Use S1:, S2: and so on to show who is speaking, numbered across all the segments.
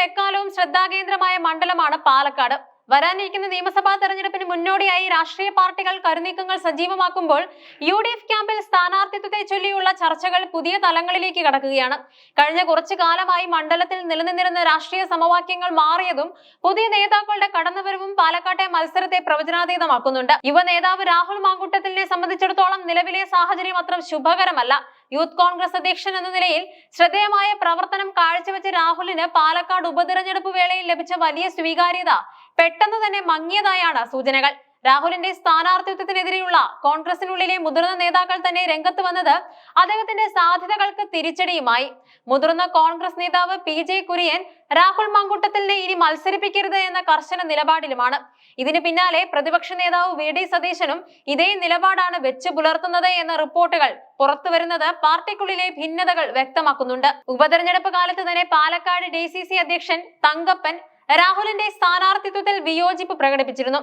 S1: കേരളത്തിൽ എക്കാലവും ശ്രദ്ധാകേന്ദ്രമായ മണ്ഡലമാണ് പാലക്കാട്. വരാനിരിക്കുന്ന നിയമസഭാ തെരഞ്ഞെടുപ്പിന് മുന്നോടിയായി രാഷ്ട്രീയ പാർട്ടികൾ കരുനീക്കങ്ങൾ സജീവമാക്കുമ്പോൾ യു ഡി എഫ് ക്യാമ്പിൽ സ്ഥാനാർത്ഥിത്വത്തെ ചൊല്ലിയുള്ള ചർച്ചകൾ പുതിയ തലങ്ങളിലേക്ക് കടക്കുകയാണ്. കഴിഞ്ഞ കുറച്ചു കാലമായി മണ്ഡലത്തിൽ നിലനിന്നിരുന്ന രാഷ്ട്രീയ സമവാക്യങ്ങൾ മാറിയതും പുതിയ നേതാക്കളുടെ കടന്നുവരവും പാലക്കാട്ടെ മത്സരത്തെ പ്രവചനാതീതമാക്കുന്നുണ്ട്. യുവ നേതാവ് രാഹുൽ മാങ്കുട്ടത്തിനെ സംബന്ധിച്ചിടത്തോളം നിലവിലെ സാഹചര്യം അത്ര ശുഭകരമല്ല. യൂത്ത് കോൺഗ്രസ് അധ്യക്ഷൻ എന്ന നിലയിൽ ശ്രദ്ധേയമായ പ്രവർത്തനം കാഴ്ചവെച്ച രാഹുലിന് പാലക്കാട് ഉപതെരഞ്ഞെടുപ്പ് വേളയിൽ ലഭിച്ച വലിയ സ്വീകാര്യത പെട്ടെന്ന് തന്നെ മങ്ങിയതായാണ് സൂചനകൾ. രാഹുലിന്റെ സ്ഥാനാർത്ഥിത്വത്തിനെതിരെയുള്ള കോൺഗ്രസിനുള്ളിലെ മുതിർന്ന നേതാക്കൾ തന്നെ രംഗത്ത് വന്നത് അദ്ദേഹത്തിന്റെ സാധ്യതകൾക്ക് തിരിച്ചടിയുമായി. മുതിർന്ന കോൺഗ്രസ് നേതാവ് പി ജെ കുര്യൻ രാഹുൽ മങ്കുട്ടത്തിലിനെ ഇനി മത്സരിപ്പിക്കരുത് എന്ന കർശന നിലപാടിലുമാണ്. ഇതിന് പിന്നാലെ പ്രതിപക്ഷ നേതാവ് വി ഡി സതീശനും ഇതേ നിലപാടാണ് വെച്ച് പുലർത്തുന്നത് എന്ന റിപ്പോർട്ടുകൾ പുറത്തുവരുന്നത് പാർട്ടിക്കുള്ളിലെ ഭിന്നതകൾ വ്യക്തമാക്കുന്നുണ്ട്. ഉപതെരഞ്ഞെടുപ്പ് കാലത്ത് തന്നെ പാലക്കാട് ഡി അധ്യക്ഷൻ തങ്കപ്പൻ രാഹുലിന്റെ സ്ഥാനാർത്ഥിത്വത്തിൽ വിയോജിപ്പ് പ്രകടിപ്പിച്ചിരുന്നു.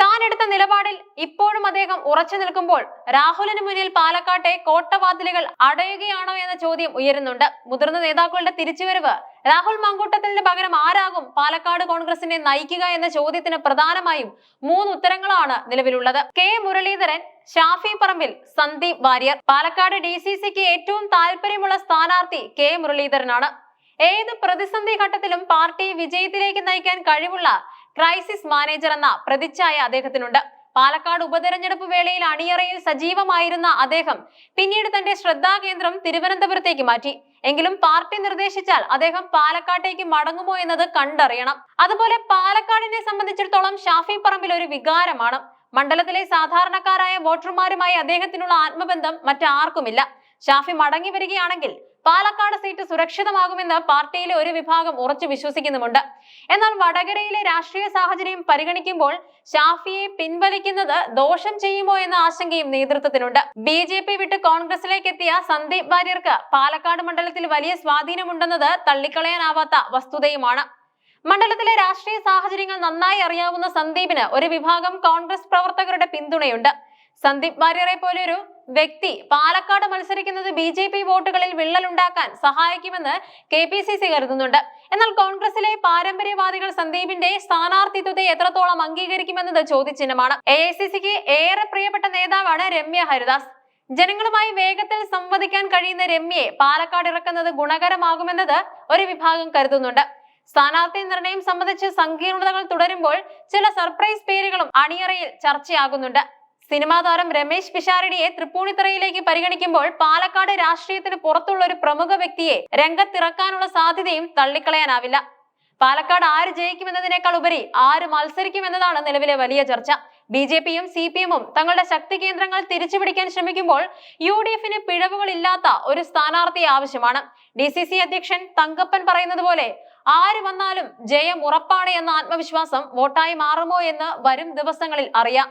S1: താൻ എടുത്ത നിലപാടിൽ ഇപ്പോഴും അദ്ദേഹം ഉറച്ചു നിൽക്കുമ്പോൾ രാഹുലിന് മുന്നിൽ പാലക്കാട്ടെ കോട്ടവാതിലുകൾ അടയുകയാണോ എന്ന ചോദ്യം ഉയരുന്നുണ്ട്. മുതിർന്ന നേതാക്കളുടെ തിരിച്ചുവരവ്. രാഹുൽ മങ്കൂട്ടത്തിന് പകരം ആരാകും പാലക്കാട് കോൺഗ്രസിനെ നയിക്കുക എന്ന ചോദ്യത്തിന് പ്രധാനമായും മൂന്ന് ഉത്തരങ്ങളാണ് നിലവിലുള്ളത്. K Muraleedharan Shafi Parambil Sandeep Warrier. Palakkad D C സിക്ക് ഏറ്റവും താല്പര്യമുള്ള സ്ഥാനാർത്ഥി കെ മുരളീധരനാണ്. ഏത് പ്രതിസന്ധി ഘട്ടത്തിലും പാർട്ടി വിജയത്തിലേക്ക് നയിക്കാൻ കഴിവുള്ള ക്രൈസിസ് മാനേജർ എന്ന പ്രതിച്ഛായ അദ്ദേഹത്തിനുണ്ട്. പാലക്കാട് ഉപതെരഞ്ഞെടുപ്പ് വേളയിൽ അണിയറയിൽ സജീവമായിരുന്ന അദ്ദേഹം പിന്നീട് തന്റെ ശ്രദ്ധാകേന്ദ്രം തിരുവനന്തപുരത്തേക്ക് മാറ്റി. എങ്കിലും പാർട്ടി നിർദ്ദേശിച്ചാൽ അദ്ദേഹം പാലക്കാട്ടേക്ക് മടങ്ങുമോ എന്നത് കണ്ടറിയണം. അതുപോലെ പാലക്കാടിനെ സംബന്ധിച്ചിടത്തോളം ഷാഫി പറമ്പിൽ ഒരു വികാരമാണ്. മണ്ഡലത്തിലെ സാധാരണക്കാരായ വോട്ടർമാരുമായി അദ്ദേഹത്തിനുള്ള ആത്മബന്ധം മറ്റാർക്കുമില്ല. ഷാഫി മടങ്ങി വരികയാണെങ്കിൽ പാലക്കാട് സീറ്റ് സുരക്ഷിതമാകുമെന്ന് പാർട്ടിയിലെ ഒരു വിഭാഗം ഉറച്ചു വിശ്വസിക്കുന്നുമുണ്ട്. എന്നാൽ വടകരയിലെ രാഷ്ട്രീയ സാഹചര്യം പരിഗണിക്കുമ്പോൾ ഷാഫിയെ പിൻവലിക്കുന്നത് ദോഷം ചെയ്യുമോ എന്ന ആശങ്കയും നേതൃത്വത്തിനുണ്ട്. ബി ജെ പി വിട്ട് കോൺഗ്രസിലേക്ക് എത്തിയ സന്ദീപ് വാര്യർക്ക് പാലക്കാട് മണ്ഡലത്തിൽ വലിയ സ്വാധീനമുണ്ടെന്നത് തള്ളിക്കളയാനാവാത്ത വസ്തുതയുമാണ്. മണ്ഡലത്തിലെ രാഷ്ട്രീയ സാഹചര്യങ്ങൾ നന്നായി അറിയാവുന്ന സന്ദീപിന് ഒരു വിഭാഗം കോൺഗ്രസ് പ്രവർത്തകരുടെ പിന്തുണയുണ്ട്. സന്ദീപ് വാര്യറെ പോലെ ഒരു വ്യക്തി പാലക്കാട് മത്സരിക്കുന്നത് ബി ജെ പി വോട്ടുകളിൽ വിള്ളലുണ്ടാക്കാൻ സഹായിക്കുമെന്ന് കെ പി സി സി കരുതുന്നുണ്ട്. എന്നാൽ കോൺഗ്രസിലെ പാരമ്പര്യവാദികൾ സന്ദീപിന്റെ സ്ഥാനാർത്ഥിത്വത്തെ എത്രത്തോളം അംഗീകരിക്കുമെന്നത് ചോദ്യചിഹ്നമാണ്. എ ഐ സി സിക്ക് ഏറെ പ്രിയപ്പെട്ട നേതാവാണ് രമ്യ ഹരിദാസ്. ജനങ്ങളുമായി വേഗത്തിൽ സംവദിക്കാൻ കഴിയുന്ന രമ്യയെ പാലക്കാട് ഇറക്കുന്നത് ഗുണകരമാകുമെന്നത് ഒരു വിഭാഗം കരുതുന്നുണ്ട്. സ്ഥാനാർത്ഥി നിർണയം സംബന്ധിച്ച് സങ്കീർണതകൾ തുടരുമ്പോൾ ചില സർപ്രൈസ് പേരുകളും അണിയറയിൽ ചർച്ചയാകുന്നുണ്ട്. സിനിമാ താരം രമേശ് പിഷാരടിയെ തൃപ്പൂണിത്തറയിലേക്ക് പരിഗണിക്കുമ്പോൾ പാലക്കാട് രാഷ്ട്രീയത്തിന് പുറത്തുള്ള ഒരു പ്രമുഖ വ്യക്തിയെ രംഗത്തിറക്കാനുള്ള സാധ്യതയും തള്ളിക്കളയാനാവില്ല. പാലക്കാട് ആര് ജയിക്കുമെന്നതിനേക്കാൾ ഉപരി ആര് മത്സരിക്കുമെന്നതാണ് നിലവിലെ വലിയ ചർച്ച. ബി ജെ പിയും സി പി എമ്മും തങ്ങളുടെ ശക്തി കേന്ദ്രങ്ങൾ തിരിച്ചുപിടിക്കാൻ ശ്രമിക്കുമ്പോൾ യു ഡി എഫിന് പിഴവുകളില്ലാത്ത ഒരു സ്ഥാനാർത്ഥി ആവശ്യമാണ്. ഡി സി സി അധ്യക്ഷൻ തങ്കപ്പൻ പറയുന്നത് പോലെ ആര് വന്നാലും ജയം ഉറപ്പാണ് എന്ന ആത്മവിശ്വാസം വോട്ടായി മാറുമോ എന്ന് വരും ദിവസങ്ങളിൽ അറിയാം.